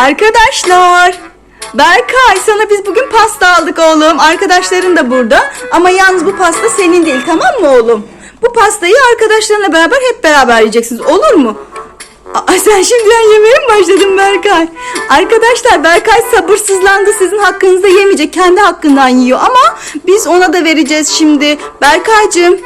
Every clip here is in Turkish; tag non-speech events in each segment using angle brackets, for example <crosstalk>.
Arkadaşlar. Berkay sana biz bugün pasta aldık oğlum. Arkadaşların da burada. Ama yalnız bu pasta senin değil tamam mı oğlum? Bu pastayı arkadaşlarına beraber hep beraber yiyeceksiniz. Olur mu? Aa, sen şimdiden yemeye mi başladın Berkay? Arkadaşlar Berkay sabırsızlandı. Sizin hakkınızda yemeyecek. Kendi hakkından yiyor ama biz ona da vereceğiz şimdi. Berkaycığım.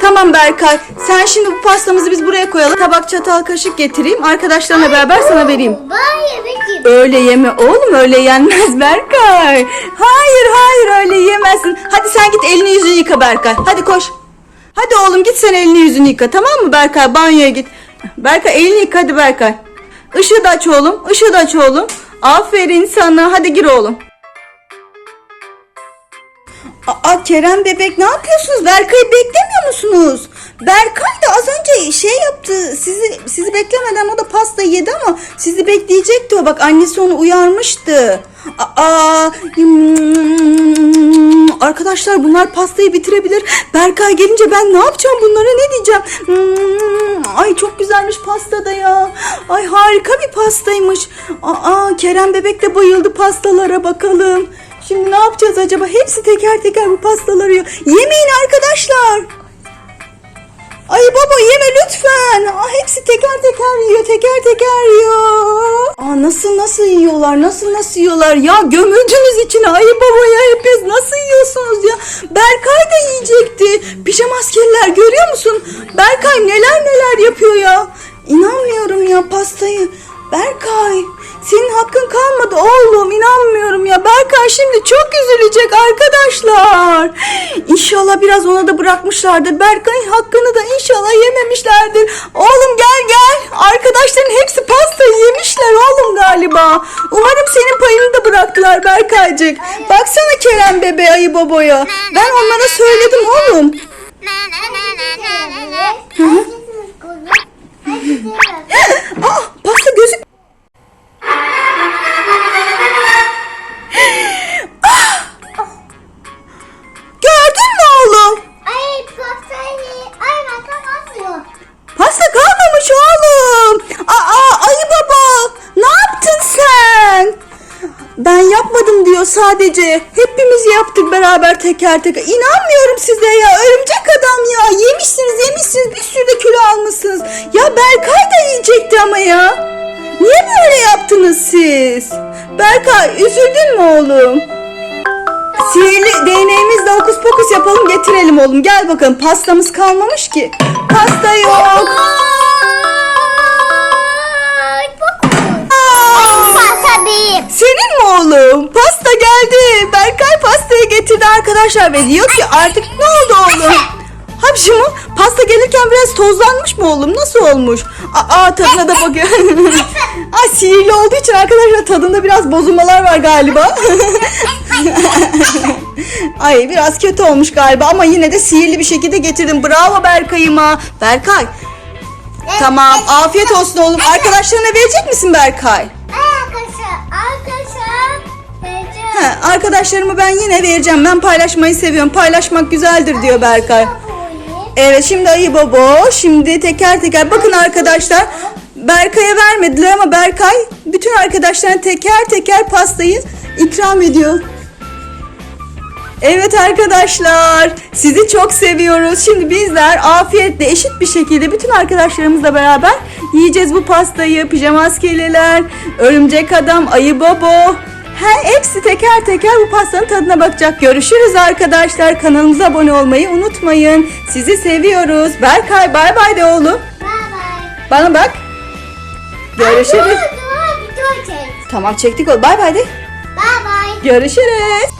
Tamam Berkay. Sen şimdi bu pastamızı biz buraya koyalım. Tabak, çatal, kaşık getireyim. Arkadaşlarına beraber sana vereyim. Ben yemek yiyeyim. Öyle yeme oğlum öyle yenmez Berkay. Hayır hayır öyle yemezsin. Hadi sen git elini yüzünü yıka Berkay. Hadi koş. Hadi oğlum git sen elini yüzünü yıka tamam mı Berkay banyoya git. Berkay elini yıka hadi Berkay. Işığı da aç oğlum. Işığı da aç oğlum. Aferin sana. Hadi gir oğlum. Aa Kerem bebek ne yapıyorsunuz? Berkay'ı beklemiyor musunuz? Berkay da az önce şey yaptı. Sizi sizi beklemeden o da pasta yedi ama sizi bekleyecekti o. Bak annesi onu uyarmıştı. Aa hmm, arkadaşlar bunlar pastayı bitirebilir. Berkay gelince ben ne yapacağım bunlara ne diyeceğim? Hmm, ay çok güzelmiş pasta da ya. Ay harika bir pastaymış. Aa Kerem bebek de bayıldı pastalara bakalım. Şimdi ne yapacağız acaba? Hepsi teker teker bu pastaları yiyor. Yemeyin arkadaşlar. Ay baba yeme lütfen. Aa, hepsi teker teker yiyor, teker teker yiyor. Aa, nasıl nasıl yiyorlar, nasıl nasıl yiyorlar ya gömüldünüz içine. Ay baba ya hepiniz nasıl yiyorsunuz ya. Berkay da yiyecekti. Pijama askeriler görüyor musun? Berkay neler neler yapıyor ya. İnanmıyorum ya pastayı. Berkay senin hakkın kalmadı oğlum inanmıyorum ya. Berkay şimdi çok üzülecek arkadaşlar. İnşallah biraz ona da bırakmışlardır. Berkay'ın hakkını da inşallah yememişlerdir. Oğlum gel gel. Arkadaşların hepsi pasta yemişler oğlum galiba. Umarım senin payını da bıraktılar Berkaycık. Baksana Kerem bebe ayı baboya. Ben onlara söyledim oğlum. Ah sadece. Hepimiz yaptık beraber teker teker. İnanmıyorum size ya. Örümcek adam ya. Yemişsiniz yemişsiniz. Bir sürü de kilo almışsınız. Ya Berkay da yiyecekti ama ya. Niye böyle yaptınız siz? Berkay üzüldün mü oğlum? Sihirli değneğimizle okus pokus yapalım getirelim oğlum. Gel bakalım pastamız kalmamış ki. Pasta yok. Ay. Senin mi oğlum? Pasta geldi. Berkay pastayı getirdi arkadaşlar ve diyor ki artık ne oldu oğlum? Hapşi mı? Pasta gelirken biraz tozlanmış mı oğlum? Nasıl olmuş? Aa tadına da bakıyor. <laughs> Aa sihirli olduğu için arkadaşlar tadında biraz bozulmalar var galiba. <laughs> Ay biraz kötü olmuş galiba ama yine de sihirli bir şekilde getirdim. Bravo Berkay'ıma. Berkay. Tamam afiyet olsun oğlum. Arkadaşlarına verecek misin Berkay? He, arkadaşlarıma ben yine vereceğim. Ben paylaşmayı seviyorum. Paylaşmak güzeldir diyor Berkay. Evet şimdi ayı baba. Şimdi teker teker. Bakın arkadaşlar. Berkay'a vermediler ama Berkay bütün arkadaşlarına teker teker pastayı ikram ediyor. Evet arkadaşlar sizi çok seviyoruz. Şimdi bizler afiyetle eşit bir şekilde bütün arkadaşlarımızla beraber yiyeceğiz bu pastayı. Pijama askeriler, örümcek adam, ayı babo. Her hepsi teker teker bu pastanın tadına bakacak. Görüşürüz arkadaşlar. Kanalımıza abone olmayı unutmayın. Sizi seviyoruz. Berkay bay bay de oğlum. Bye bye. Bana bak. Görüşürüz. Dur dur bir dur çek. Tamam çektik oğlum. Bay bay de. Bye bye. Görüşürüz.